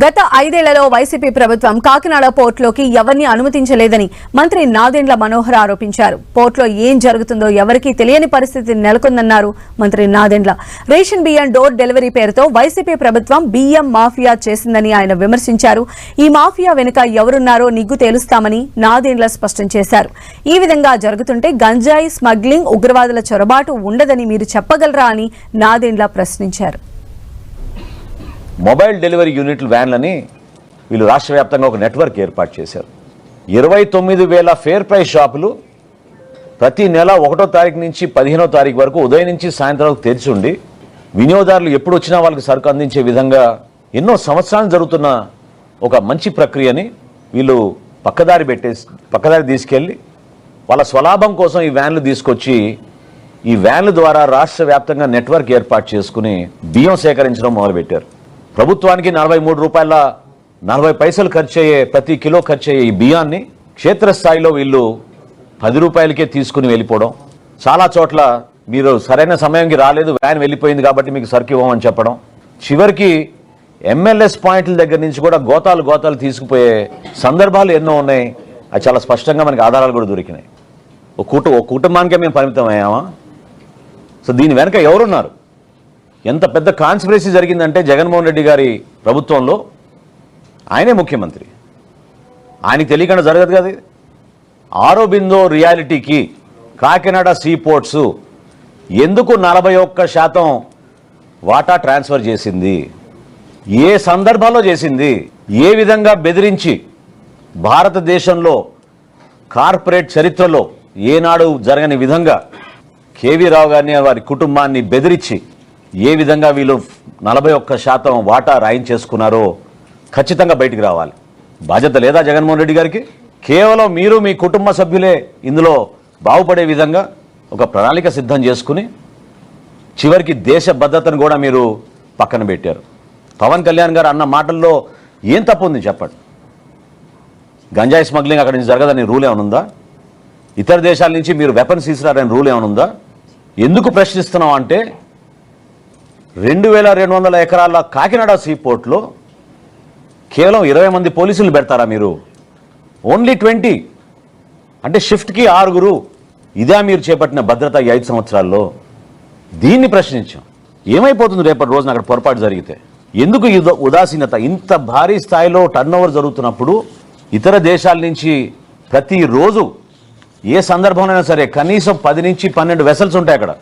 గత ఐదేళ్ళలో వైసీపీ ప్రభుత్వం కాకినాడ పోర్టులోకి ఎవరిని అనుమతించలేదని మంత్రి నాదెండ్ల మనోహర్ ఆరోపించారు. పోర్టులో ఏం జరుగుతుందో ఎవరికీ తెలియని పరిస్థితి నెలకొందన్నారు మంత్రి నాదెండ్ల. రేషన్ బియ్యం డోర్ డెలివరీ పేరుతో వైసీపీ ప్రభుత్వం బియ్యం మాఫియా చేసిందని ఆయన విమర్శించారు. ఈ మాఫియా వెనుక ఎవరున్నారో నిగ్గు తేలుస్తామని నాదెండ్ల స్పష్టం చేశారు. ఈ విధంగా జరుగుతుంటే గంజాయి స్మగ్లింగ్ ఉగ్రవాదుల చొరబాటు ఉండదని మీరు చెప్పగలరా అని నాదెండ్ల ప్రశ్నించారు. మొబైల్ డెలివరీ యూనిట్లు వ్యాన్లని వీళ్ళు రాష్ట్ర వ్యాప్తంగా ఒక నెట్వర్క్ ఏర్పాటు చేశారు. ఇరవై తొమ్మిది వేల ఫేర్ ప్రైస్ షాపులు ప్రతి నెల ఒకటో తారీఖు నుంచి పదిహేనో తారీఖు వరకు ఉదయం నుంచి సాయంత్రం వరకు తెరిచి ఉండి వినియోగదారులు ఎప్పుడు వచ్చినా వాళ్ళకి సరుకు అందించే విధంగా ఎన్నో సంవత్సరాలు జరుగుతున్న ఒక మంచి ప్రక్రియని వీళ్ళు పక్కదారి పెట్టేసి పక్కదారి తీసుకెళ్ళి వాళ్ళ స్వలాభం కోసం ఈ వ్యాన్లు తీసుకొచ్చి ఈ వ్యాన్ల ద్వారా రాష్ట్ర వ్యాప్తంగా నెట్వర్క్ ఏర్పాటు చేసుకుని బియ్యం సేకరించడం మొదలుపెట్టారు. ప్రభుత్వానికి నలభై మూడు రూపాయల నలభై పైసలు ఖర్చు అయ్యే ప్రతి కిలో ఖర్చు అయ్యే ఈ బియ్యాన్ని క్షేత్రస్థాయిలో వీళ్ళు పది రూపాయలకే తీసుకుని వెళ్ళిపోవడం. చాలా చోట్ల మీరు సరైన సమయంకి రాలేదు వ్యాన్ వెళ్ళిపోయింది కాబట్టి మీకు సరుకు ఇవ్వమని చెప్పడం. చివరికి ఎంఎల్ఎస్ పాయింట్ల దగ్గర నుంచి కూడా గోతాలు గోతాలు తీసుకుపోయే సందర్భాలు ఎన్నో ఉన్నాయి. అది చాలా స్పష్టంగా మనకి ఆధారాలు కూడా దొరికినాయి. ఒక కుటుంబ ఒక కుటుంబానికే మేము పరిమితం అయ్యామా? సో దీని వెనక ఎవరున్నారు? ఎంత పెద్ద కాన్స్పిరసీ జరిగిందంటే జగన్మోహన్ రెడ్డి గారి ప్రభుత్వంలో ఆయనే ముఖ్యమంత్రి. ఆయనకి తెలియకుండా జరగదు కదా ఇది. ఆరోబిందో రియాలిటీకి కాకినాడ సీ పోర్ట్స్ ఎందుకు నలభై ఒక్క శాతం వాటా ట్రాన్స్ఫర్ చేసింది? ఏ సందర్భాల్లో చేసింది? ఏ విధంగా బెదిరించి భారతదేశంలో కార్పొరేట్ చరిత్రలో ఏనాడు జరగని విధంగా కేవీ రావు గారిని వారి కుటుంబాన్ని బెదిరించి ఏ విధంగా వీళ్ళు నలభై ఒక్క శాతం వాటా రాయించేసుకున్నారో ఖచ్చితంగా బయటికి రావాలి. బాధ్యత లేదా జగన్మోహన్ రెడ్డి గారికి? కేవలం మీరు మీ కుటుంబ సభ్యులే ఇందులో బాగుపడే విధంగా ఒక ప్రణాళిక సిద్ధం చేసుకుని చివరికి దేశ భద్రతను కూడా మీరు పక్కన పెట్టారు. పవన్ కళ్యాణ్ గారు అన్న మాటల్లో ఏం తప్పు ఉంది చెప్పండి. గంజాయి స్మగ్లింగ్ అక్కడి నుంచి జరగదని రూల్ ఏమైనా ఉందా? ఇతర దేశాల నుంచి మీరు వెపన్స్ తీసుకురారని రూల్ ఏమైనా ఉందా? ఎందుకు ప్రశ్నిస్తున్నాం అంటే రెండు వేల రెండు వందల ఎకరాల కాకినాడ సీపోర్ట్లో కేవలం ఇరవై మంది పోలీసులు పెడతారా మీరు? ఓన్లీ ట్వంటీ అంటే షిఫ్ట్కి ఆరుగురు. ఇదే మీరు చేపట్టిన భద్రత ఈ ఐదు సంవత్సరాల్లో. దీన్ని ప్రశ్నించాం. ఏమైపోతుంది రేపటి రోజున అక్కడ పొరపాటు జరిగితే? ఎందుకు ఈ ఉదా- ఉదాసీనత? ఇంత భారీ స్థాయిలో టర్న్ జరుగుతున్నప్పుడు ఇతర దేశాల నుంచి ప్రతిరోజు ఏ సందర్భంలోనైనా సరే కనీసం పది నుంచి పన్నెండు వెసల్స్ ఉంటాయి అక్కడ.